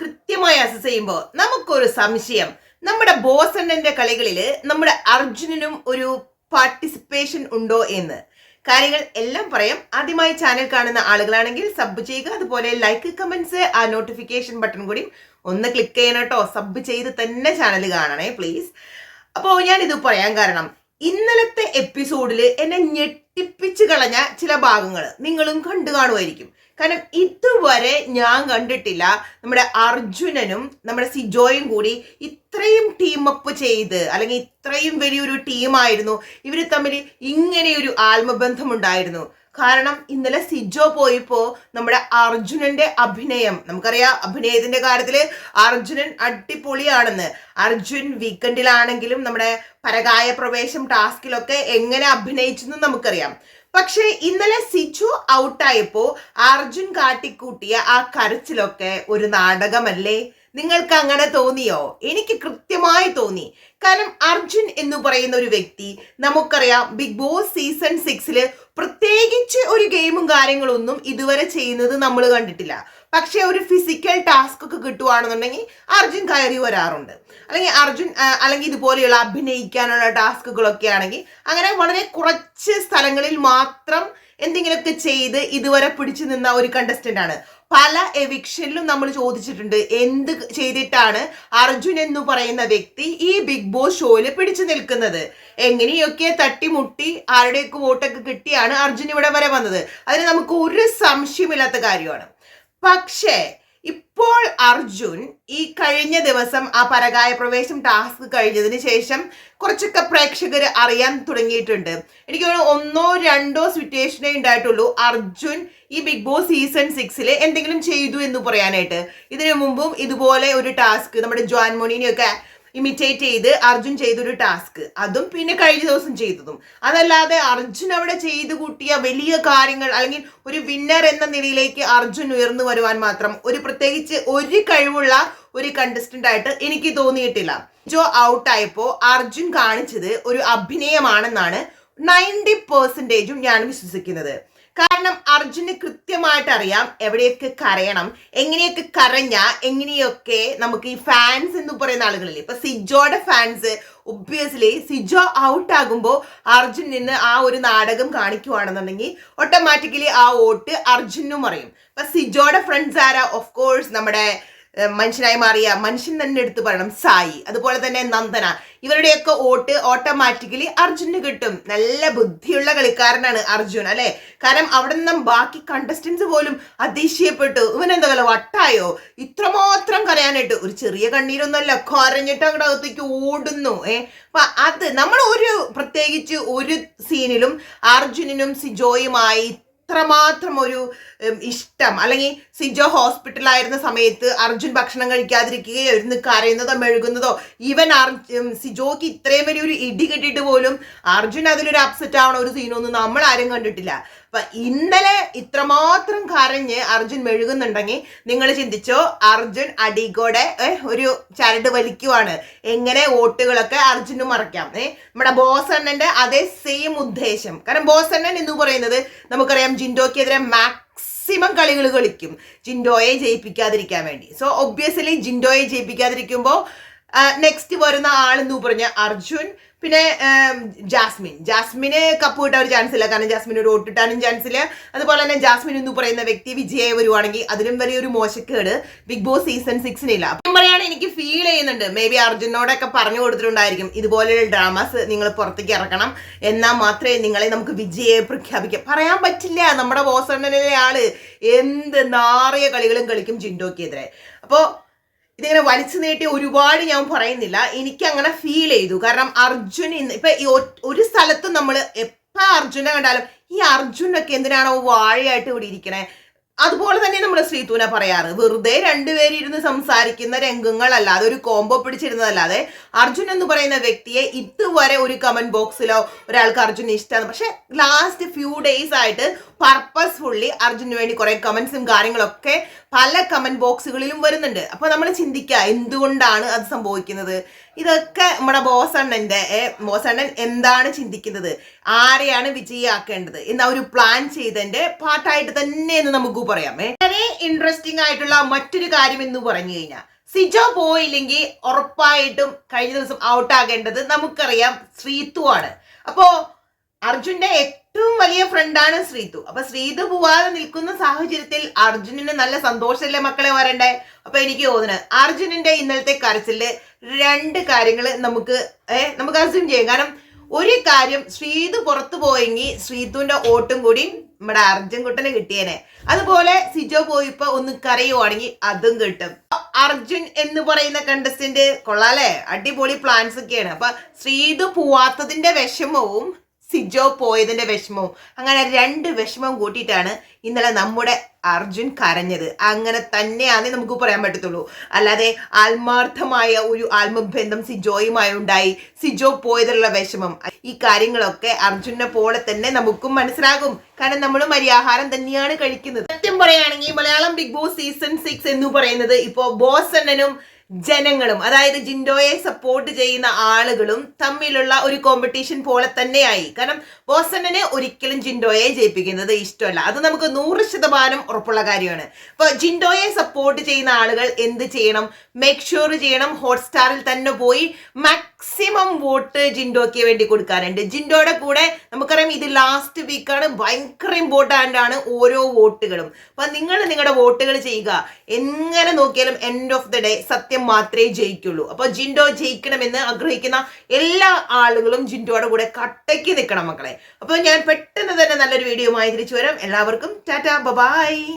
കൃത്യമായി അസസ് ചെയ്യുമ്പോൾ നമുക്കൊരു സംശയം. നമ്മുടെ ബോസണ്ണന്റെ കളികളിൽ നമ്മുടെ അർജുനനും ഒരു പാർട്ടിസിപ്പേഷൻ ഉണ്ടോ എന്ന്. കാര്യങ്ങൾ എല്ലാം പറയാം. ആദ്യമായി ചാനൽ കാണുന്ന ആളുകളാണെങ്കിൽ സബ് ചെയ്യുക. അതുപോലെ ലൈക്ക് കമന്റ്സ് ആ നോട്ടിഫിക്കേഷൻ ബട്ടൺ കൂടി ഒന്ന് ക്ലിക്ക് ചെയ്യണം കേട്ടോ. സബ് ചെയ്ത് തന്നെ ചാനൽ കാണണേ പ്ലീസ് അപ്പോൾ ഞാനിത് പറയാൻ കാരണം ഇന്നലത്തെ എപ്പിസോഡിൽ എന്നെ ഞെട്ടിപ്പിച്ച് കളഞ്ഞ ചില ഭാഗങ്ങൾ നിങ്ങളും കണ്ടു കാണുമായിരിക്കും. കാരണം ഇതുവരെ ഞാൻ കണ്ടിട്ടില്ല നമ്മുടെ അർജുനനും നമ്മുടെ സിജോയും കൂടി ഇത്രയും ടീം അപ്പ് ചെയ്ത് അല്ലെങ്കിൽ ഇത്രയും വലിയൊരു ടീമായിരുന്നു ഇവർ തമ്മിൽ ഇങ്ങനെയൊരു ആത്മബന്ധം ഉണ്ടായിരുന്നു കാരണം ഇന്നലെ സിജോ പോയിപ്പോ നമ്മുടെ അർജുനന്റെ അഭിനയം നമുക്കറിയാം അഭിനയത്തിന്റെ കാര്യത്തിൽ അർജുനൻ അടിപൊളിയാണെന്ന്. അർജുൻ വീക്കെൻഡിലാണെങ്കിലും നമ്മുടെ പരകായ പ്രവേശം ടാസ്കിലൊക്കെ എങ്ങനെ അഭിനയിച്ചെന്ന് നമുക്കറിയാം. പക്ഷേ ഇന്നലെ സിജു ഔട്ടായപ്പോ അർജുൻ കാട്ടിക്കൂട്ടിയ ആ കരച്ചിലൊക്കെ ഒരു നാടകമല്ലേ? നിങ്ങൾക്ക് അങ്ങനെ തോന്നിയോ? എനിക്ക് കൃത്യമായി തോന്നി. കാരണം അർജുൻ എന്ന് പറയുന്ന ഒരു വ്യക്തി നമുക്കറിയാം ബിഗ് ബോസ് സീസൺ സിക്സിൽ പ്രത്യേകിച്ച് ഒരു ഗെയിമും കാര്യങ്ങളൊന്നും ഇതുവരെ ചെയ്യുന്നത് നമ്മൾ കണ്ടിട്ടില്ല. പക്ഷെ ഒരു ഫിസിക്കൽ ടാസ്ക് ഒക്കെ കിട്ടുവാണെന്നുണ്ടെങ്കിൽ അർജുൻ കയറി വരാറുണ്ട്. അല്ലെങ്കിൽ അർജുൻ അല്ലെങ്കിൽ ഇതുപോലെയുള്ള അഭിനയിക്കാനുള്ള ടാസ്കുകളൊക്കെ ആണെങ്കിൽ അങ്ങനെ വളരെ കുറച്ച് സ്ഥലങ്ങളിൽ മാത്രം എന്തെങ്കിലുമൊക്കെ ചെയ്ത് ഇതുവരെ പിടിച്ചു നിന്ന ഒരു കണ്ടസ്റ്റന്റ് ആണ്. പല എവിക്ഷനിലും നമ്മൾ ചോദിച്ചിട്ടുണ്ട്. എന്ത് ചെയ്തിട്ടാണ് അർജുൻ എന്ന് പറയുന്ന വ്യക്തി ഈ ബിഗ് ബോസ് ഷോയിൽ പിടിച്ചു നിൽക്കുന്നത്? എങ്ങനെയൊക്കെ തട്ടിമുട്ടി ആരുടെയൊക്കെ വോട്ടൊക്കെ കിട്ടിയാണ് അർജുൻ ഇവിടെ വരെ വന്നത്? അതിന് നമുക്ക് ഒരു സംശയമില്ലാത്ത കാര്യമാണ്. പക്ഷേ ഇപ്പോൾ അർജുൻ ഈ കഴിഞ്ഞ ദിവസം ആ പരകായ പ്രവേശം ടാസ്ക് കഴിഞ്ഞതിന് ശേഷം കുറച്ചൊക്കെ പ്രേക്ഷകർ അറിയാൻ തുടങ്ങിയിട്ടുണ്ട്. എനിക്ക് ഒന്നോ രണ്ടോ സിറ്റുവേഷനേ ഉണ്ടായിട്ടുള്ളൂ. അർജുൻ ഈ ബിഗ് ബോസ് സീസൺ സിക്സിൽ എന്തെങ്കിലും ചെയ്തു എന്ന് പറയാനായിട്ട്. ഇതിനു മുമ്പും ഇതുപോലെ ഒരു ടാസ്ക് നമ്മുടെ ജോൻ മോണിനെയൊക്കെ ഇമിറ്റേറ്റ് ചെയ്ത് അർജുൻ ചെയ്തൊരു ടാസ്ക് അതും പിന്നെ കഴിഞ്ഞ ദിവസം ചെയ്തതും. അതല്ലാതെ അർജുൻ അവിടെ ചെയ്തു കൂട്ടിയ വലിയ കാര്യങ്ങൾ അല്ലെങ്കിൽ ഒരു വിന്നർ എന്ന നിലയിലേക്ക് അർജുൻ ഉയർന്നു വരുവാൻ മാത്രം ഒരു പ്രത്യേകിച്ച് ഒരു കഴിവുള്ള ഒരു കണ്ടസ്റ്റന്റ് ആയിട്ട് എനിക്ക് തോന്നിയിട്ടില്ല. ജോ ഔട്ട് ആയപ്പോ അർജുൻ കാണിച്ചത് ഒരു അഭിനയമാണെന്നാണ്. നയന്റി പെർസെന്റേജും ഞാൻ വിശ്വസിക്കുന്നത്. കാരണം അർജുന് കൃത്യമായിട്ട് അറിയാം എവിടെയൊക്കെ കരയണം എങ്ങനെയൊക്കെ കരഞ്ഞ എങ്ങനെയൊക്കെ നമുക്ക് ഈ ഫാൻസ് എന്ന് പറയുന്ന ആളുകളില്ലേ ഇപ്പൊ സിജോയുടെ ഫാൻസ് ഒബ്വിയസ്ലി സിജോ ഔട്ട് ആകുമ്പോൾ അർജുൻ നിന്ന് ആ ഒരു നാടകം കാണിക്കുവാണെന്നുണ്ടെങ്കിൽ ഓട്ടോമാറ്റിക്കലി ആ വോട്ട് അർജുനും അറിയും. ഇപ്പൊ സിജോയുടെ ഫ്രണ്ട്സ് ആരാ? ഓഫ് കോഴ്സ് നമ്മുടെ മനുഷ്യനായി മാറിയ മനുഷ്യൻ തന്നെ എടുത്തു പറയണം സായി. അതുപോലെ തന്നെ നന്ദന. ഇവരുടെയൊക്കെ വോട്ട് ഓട്ടോമാറ്റിക്കലി അർജുന് കിട്ടും. നല്ല ബുദ്ധിയുള്ള കളിക്കാരനാണ് അർജുൻ അല്ലെ? കാരണം അവിടെ നിന്നും ബാക്കി കണ്ടസ്റ്റൻസ് പോലും അതിശയപ്പെട്ടു. ഇവൻ എന്താ വല്ല വട്ടായോ? ഇത്രമാത്രം കരയാനായിട്ട്. ഒരു ചെറിയ കണ്ണീരൊന്നുമല്ല കരഞ്ഞിട്ട് അങ്ങോട്ട് അകത്തേക്ക് ഓടുന്നു ഏ? അപ്പൊ അത് നമ്മൾ ഒരു പ്രത്യേകിച്ച് ഒരു സീനിലും അർജുനും സിജോയുമായി ഇത്രമാത്രം ഒരു ഇഷ്ടം. അല്ലെങ്കിൽ സിജോ ഹോസ്പിറ്റലായിരുന്ന സമയത്ത് അർജുൻ ഭക്ഷണം കഴിക്കാതിരിക്കുകയോ ഇരുന്ന് കരയുന്നതോ മെഴുകുന്നതോ ഈവൻ അർജുൻ സിജോക്ക് ഇത്രയും വലിയൊരു ഇടി കിട്ടിയിട്ട് പോലും അർജുൻ അതിലൊരു അപ്സെറ്റ് ആവണ ഒരു സീനൊന്നും നമ്മൾ ആരും കണ്ടിട്ടില്ല. അപ്പൊ ഇന്നലെ ഇത്രമാത്രം കരഞ്ഞ് അർജുൻ മെഴുകുന്നുണ്ടെങ്കിൽ നിങ്ങൾ ചിന്തിച്ചോ അർജുൻ അടികോടെ ഒരു ചരട് വലിക്കുവാണ്. എങ്ങനെ വോട്ടുകളൊക്കെ അർജുന് മറയ്ക്കാം. ഏ നമ്മുടെ ബോസ് അണ്ണന്റെ അതേ സെയിം ഉദ്ദേശം. കാരണം ബോസ് അണ്ണൻ എന്ന് പറയുന്നത് നമുക്കറിയാം ജിൻഡോക്കെതിരെ മാക്സിമം കളികൾ കളിക്കും. ജിൻഡോയെ ജയിപ്പിക്കാതിരിക്കാൻ വേണ്ടി. സോ ഒബ്വിയസ്ലി ജിൻഡോയെ ജയിപ്പിക്കാതിരിക്കുമ്പോൾ നെക്സ്റ്റ് വരുന്ന ആളെന്ന് പറഞ്ഞ അർജുൻ പിന്നെ ജാസ്മിൻ. ജാസ്മിന് കപ്പ് കിട്ടാൻ ഒരു ചാൻസ് ഇല്ല. കാരണം ജാസ്മിൻ ഒരു വോട്ട് കിട്ടാനും ചാൻസ് ഇല്ല. അതുപോലെ തന്നെ ജാസ്മിൻ എന്ന് പറയുന്ന വ്യക്തി വിജയായി വരുവാണെങ്കിൽ അതിലും വലിയൊരു മോശക്കേട് ബിഗ് ബോസ് സീസൺ സിക്സിനില്ല അപ്പം പറയാണ് എനിക്ക് ഫീൽ ചെയ്യുന്നുണ്ട്. മേ ബി അർജുനോടൊക്കെ പറഞ്ഞു കൊടുത്തിട്ടുണ്ടായിരിക്കും. ഇതുപോലെയുള്ള ഡ്രാമാസ് നിങ്ങൾ പുറത്തേക്ക് ഇറക്കണം. എന്നാൽ മാത്രമേ നിങ്ങളെ നമുക്ക് വിജയെ പ്രഖ്യാപിക്കാം. പറയാൻ പറ്റില്ല. നമ്മുടെ ബോസണ്ണനിലെ ആൾ എന്ത് നാറിയ കളികളും കളിക്കും ജിൻഡോക്കെതിരെ. അപ്പോൾ ഇതിങ്ങനെ വലിച്ചു നീട്ടി ഒരുപാട് ഞാൻ പറയുന്നില്ല. എനിക്ക് അങ്ങനെ ഫീൽ ചെയ്തു. കാരണം അർജുൻ ഇന്ന് ഇപ്പൊ ഒരു സ്ഥലത്തും നമ്മൾ എപ്പോ അർജുനെ കണ്ടാലും ഈ അർജുനൊക്കെ എന്തിനാണോ വാഴയായിട്ട് ഇവിടെ ഇരിക്കണേ? അതുപോലെ തന്നെ നമ്മൾ ശ്രീതൂന പറയാറ്. വെറുതെ രണ്ടുപേരിരുന്ന് സംസാരിക്കുന്ന രംഗങ്ങളല്ലാതെ ഒരു കോംബോ പിടിച്ചിരുന്നതല്ലാതെ അർജുൻ എന്ന് പറയുന്ന വ്യക്തിയെ ഇതുവരെ ഒരു കമന്റ് ബോക്സിലോ ഒരാൾക്ക് അർജുൻ ഇഷ്ടമാണ് പക്ഷെ ലാസ്റ്റ് ഫ്യൂ ഡേയ്സ് ആയിട്ട് പർപ്പസ്ഫുള്ളി അർജുന് വേണ്ടി കുറെ കമന്റ്സും കാര്യങ്ങളൊക്കെ പല കമന്റ് ബോക്സുകളിലും വരുന്നുണ്ട്. അപ്പൊ നമ്മൾ ചിന്തിക്കുക എന്തുകൊണ്ടാണ് അത് സംഭവിക്കുന്നത്? ഇതൊക്കെ നമ്മുടെ ബോസണ്ണന്റെ ഏ, ബോസണ്ണൻ എന്താണ് ചിന്തിക്കുന്നത്? ആരെയാണ് വിജയിയാക്കേണ്ടത്? എന്ന ഒരു പ്ലാൻ ചെയ്തതിന്റെ പാർട്ടായിട്ട് തന്നെ എന്ന് നമുക്ക് പറയാം വളരെ ഇൻട്രസ്റ്റിംഗ് ആയിട്ടുള്ള മറ്റൊരു കാര്യം എന്ന് പറഞ്ഞു കഴിഞ്ഞാൽ സിജോ പോയില്ലെങ്കിൽ ഉറപ്പായിട്ടും കഴിഞ്ഞ ദിവസം ഔട്ടാകേണ്ടത് നമുക്കറിയാം ശ്രീതു ആണ്. അപ്പോ അർജുന്റെ ഏറ്റവും വലിയ ഫ്രണ്ടാണ് ശ്രീതു. അപ്പൊ ശ്രീതു പോവാതെ നിൽക്കുന്ന സാഹചര്യത്തിൽ അർജുനന് നല്ല സന്തോഷമല്ലേ മക്കളെ വരണ്ടേ അപ്പൊ എനിക്ക് തോന്നുന്നത് അർജുനന്റെ ഇന്നലത്തെ കരച്ചിൽ രണ്ട് കാര്യങ്ങൾ നമുക്ക് ഏഹ് നമുക്ക് അസ്യൂം ചെയ്യാം. കാരണം ഒരു കാര്യം ശ്രീതു പുറത്തു പോയെങ്കിൽ ശ്രീതുവിന്റെ ഓട്ടും കൂടി നമ്മുടെ അർജുൻ കുട്ടന് കിട്ടിയേനെ. അതുപോലെ സിജോ പോയിപ്പോ ഒന്ന് കരയുവാണെങ്കിൽ അതും കിട്ടും. അർജുൻ എന്ന് പറയുന്ന കണ്ടസ്റ്റന്റ് കൊള്ളാലേ അടിപൊളി പ്ലാൻസ് ഒക്കെയാണ്. അപ്പൊ ശ്രീതു പോവാത്തതിന്റെ വിഷമവും സിജോ പോയതിന്റെ വിഷമവും. അങ്ങനെ രണ്ട് വിഷമവും കൂട്ടിയിട്ടാണ് ഇന്നലെ നമ്മുടെ അർജുൻ കരഞ്ഞത്. അങ്ങനെ തന്നെയാണെന്ന് നമുക്ക് പറയാൻ പറ്റത്തുള്ളൂ. അല്ലാതെ ആത്മാർത്ഥമായ ഒരു ആത്മബന്ധം സിജോയുമായി ഉണ്ടായി. സിജോ പോയതിലുള്ള വിഷമം. ഈ കാര്യങ്ങളൊക്കെ അർജുനെ പോലെ തന്നെ നമുക്കും മനസ്സിലാകും. കാരണം നമ്മൾ മര്യാഹാരം തന്നെയാണ് കഴിക്കുന്നത്. സത്യം പറയുകയാണെങ്കിൽ Malayalam big boss season six എന്ന് പറയുന്നത് ഇപ്പോ ബോസ് അണ്ണനും ജനങ്ങളും അതായത് ജിൻഡോയെ സപ്പോർട്ട് ചെയ്യുന്ന ആളുകളും തമ്മിലുള്ള ഒരു കോമ്പറ്റീഷൻ പോലെ തന്നെയായി. കാരണം ബോസണനെ ഒരിക്കലും ജിൻഡോയെ ജയിപ്പിക്കുന്നത് ഇഷ്ടമല്ല. അത് നമുക്ക് നൂറ് ശതമാനം ഉറപ്പുള്ള കാര്യമാണ്. ഇപ്പൊ ജിൻഡോയെ സപ്പോർട്ട് ചെയ്യുന്ന ആളുകൾ എന്ത് ചെയ്യണം? മേക്ക് ഷുവർ ചെയ്യണം. ഹോട്ട്സ്റ്റാറിൽ തന്നെ പോയി മാക്സിമം വോട്ട് ജിൻഡോയ്ക്ക് വേണ്ടി കൊടുക്കാനുണ്ട്. ജിൻഡോയുടെ കൂടെ നമുക്കറിയാം ഇത് ലാസ്റ്റ് വീക്കാണ് ഭയങ്കര ഇമ്പോർട്ടന്റ് ആണ് ഓരോ വോട്ടുകളും. അപ്പൊ നിങ്ങൾ നിങ്ങളുടെ വോട്ടുകൾ ചെയ്യുക. എങ്ങനെ നോക്കിയാലും എൻഡ് ഓഫ് ദി ഡേ സത്യം മാത്രമേ ജയിക്കുള്ളൂ. അപ്പൊ ജിൻഡോ ജയിക്കണമെന്ന് ആഗ്രഹിക്കുന്ന എല്ലാ ആളുകളും ജിൻഡോയുടെ കൂടെ കട്ടയ്ക്ക് നിൽക്കണം മക്കളെ. അപ്പൊ ഞാൻ പെട്ടെന്ന് തന്നെ നല്ലൊരു വീഡിയോ ആയി തിരിച്ചു വരാം. എല്ലാവർക്കും ടാറ്റാ ബൈ